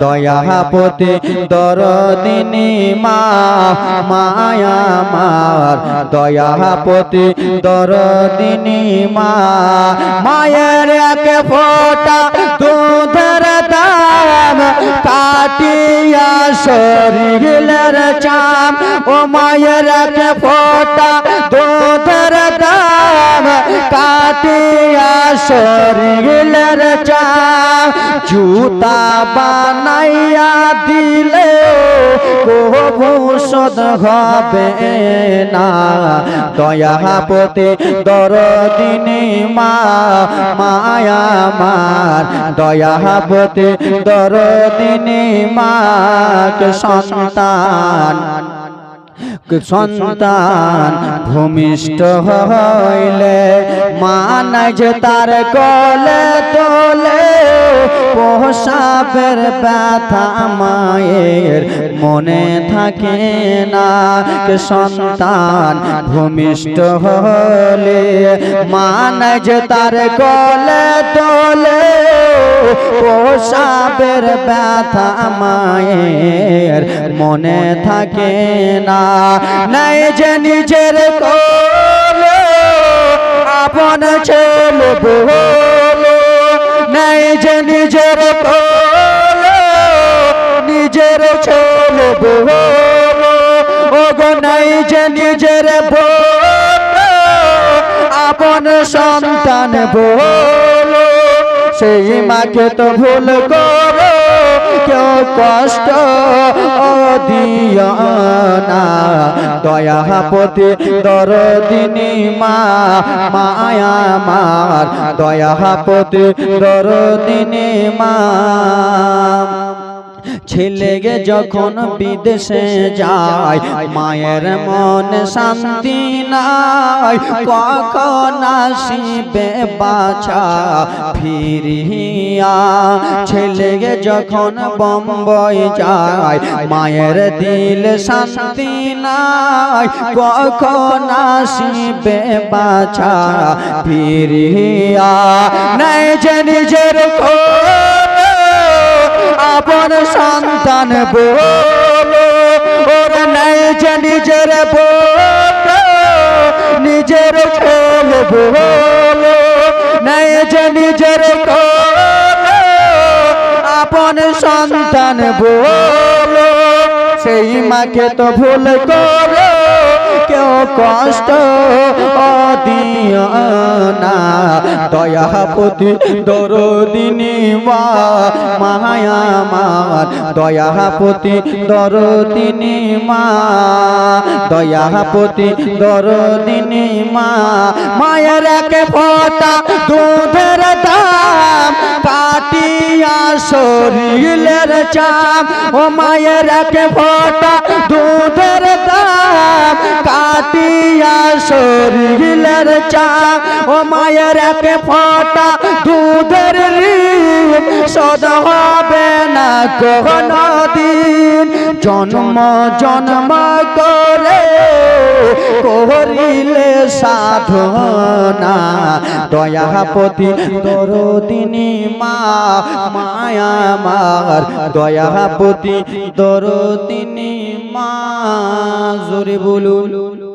দয়াপতি দরদিনী মা, মায়া মার। দয়াপতি দরদিনী মা, মায়ের এক ফোটা দুধের দাম। কাটিয়া শরীরের চাম, ও মায়ের এক ফোটা দুধের দাম। কাটিয়া শরীরের চাম জুতা বানাইয়া দিলে ভূষদ হবে না। দয়াপতি দরদিনী মা, মায়া মার। দয়াপতি দরদিনী মাকে সন্তান? সন্তান? ভূমিষ্ঠ হইলে মানাই যে তার কলে তোলে। পোষাবের ব্যথা মায়ের মনে থাকে না কে সন্তান ভূমিষ্ঠ হলে মানাই যে তার কলে তোলে পোষাবের ব্যথা মায়ের মনে থাকে না। নাই যে নিজের কোলে আপন ছেলে নাই যে নিজের আপন সন্তান বলো সেই মাকে তো ভুল করো, কেউ কষ্ট দিও না। দয়াপতি দরদিনী মা, মায়া মার। দয়াপতি দরদিনী মা। ছেলেকে যখন বিদেশে যায় মায়ের মন শান্তি নাই। কখন আসিবে বাছা ফিরিয়া? ছেলেকে যখন বম্বই যায় মায়ের দিল শান্তি নাই। কখন আসিবে বাছা ফিরিয়া? নাই যে নিজের কোলে আপন সন্তান বলো নাই যে নিজের নিজের ছেলে বলো, নাই যে নিজের আপন সন্তান বলো, সেই মাকে তো ভুল করো, কেউ কষ্ট ও দিও না দয়াপতি দরদিনী মা, মায়া মার। দয়াপতি দরদিনী মা, দয়াপতি দরদিনী মা, মায়ের একে ফোটা দুধের শরীরের চাপ ও মায়ের এক ফোটা দুধের দাম। কাটিয়া শরীরের চাপ ও মায়ের এক ফোটা দুধের সদ হবে না কোন দিন। জন্ম জন্ম করে করিলে সাধনা। দয়াপতি দরদিনী মা মায়ামার দয়াপতি দরদিনী মা জোরে বলুন।